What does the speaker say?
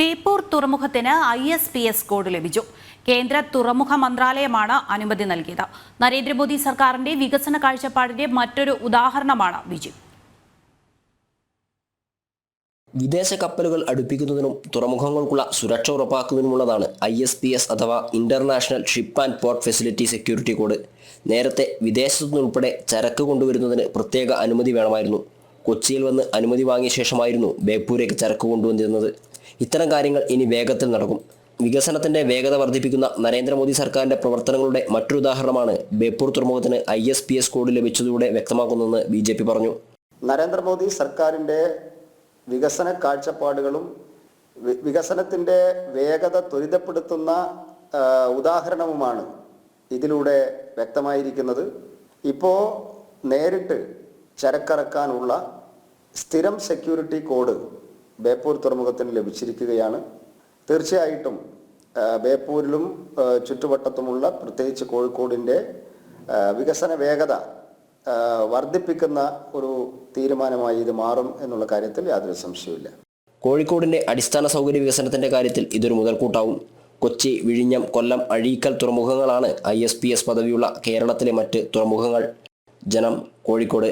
Beypore തുറമുഖത്തിന് I S P S code ലഭിച്ചു. കേന്ദ്ര തുറമുഖ മന്ത്രാലയമാണ് അനുമതി നൽകിയത്. നരേന്ദ്രമോദി സർക്കാരിന്റെ വികസന കാഴ്ചപ്പാടിന്റെ മറ്റൊരു ഉദാഹരണമാണ് വിജയ് വിദേശ കപ്പലുകൾ അടുപ്പിക്കുന്നതിനും തുറമുഖങ്ങൾക്കുള്ള സുരക്ഷ ഉറപ്പാക്കുന്നതിനുമുള്ളതാണ് ഐ എസ് പി എസ് അഥവാ international ship and port facility security code. നേരത്തെ വിദേശത്തുനിന്നുൾപ്പെടെ ചരക്ക് കൊണ്ടുവരുന്നതിന് പ്രത്യേക അനുമതി വേണമായിരുന്നു. കൊച്ചിയിൽ വന്ന് അനുമതി വാങ്ങിയ ശേഷമായിരുന്നു ബേപ്പൂരേക്ക് ചരക്ക് കൊണ്ടുവന്നിരുന്നത്. ഇത്തരം കാര്യങ്ങൾ ഇനി വേഗത്തിൽ നടക്കും. വികസനത്തിന്റെ വേഗത വർദ്ധിപ്പിക്കുന്ന നരേന്ദ്രമോദി സർക്കാരിന്റെ പ്രവർത്തനങ്ങളുടെ മറ്റൊരു ഉദാഹരണമാണ് ബേപ്പൂർ തുറമുഖത്തിന് I S P S code ലഭിച്ചതിലൂടെ വ്യക്തമാക്കുന്നതെന്ന് ബി ജെ പി പറഞ്ഞു. നരേന്ദ്രമോദി സർക്കാരിന്റെ വികസന കാഴ്ചപ്പാടുകളും വികസനത്തിന്റെ വേഗത ത്വരിതപ്പെടുത്തുന്ന ഉദാഹരണവുമാണ് ഇതിലൂടെ വ്യക്തമായിരിക്കുന്നത്. ഇപ്പോ നേരിട്ട് ചരക്കിറക്കാനുള്ള സ്ഥിരം സെക്യൂരിറ്റി കോഡ് ബേപ്പൂർ തുറമുഖത്തിന് ലഭിച്ചിരിക്കുകയാണ്. തീർച്ചയായിട്ടും ബേപ്പൂരിലും ചുറ്റുവട്ടത്തുമുള്ള പ്രത്യേകിച്ച് കോഴിക്കോടിന്റെ വികസന വേഗത വർദ്ധിപ്പിക്കുന്ന ഒരു തീരുമാനമായി ഇത് മാറും എന്നുള്ള കാര്യത്തിൽ യാതൊരു സംശയവുമില്ല. കോഴിക്കോടിന്റെ അടിസ്ഥാന സൗകര്യ വികസനത്തിന്റെ കാര്യത്തിൽ ഇതൊരു മുതൽക്കൂട്ടാവും. കൊച്ചി വിഴിഞ്ഞം കൊല്ലം അഴീക്കൽ തുറമുഖങ്ങളാണ് ഐ എസ് പി എസ് പദവിയുള്ള കേരളത്തിലെ മറ്റ് തുറമുഖങ്ങൾ. ജനം കോഴിക്കോട്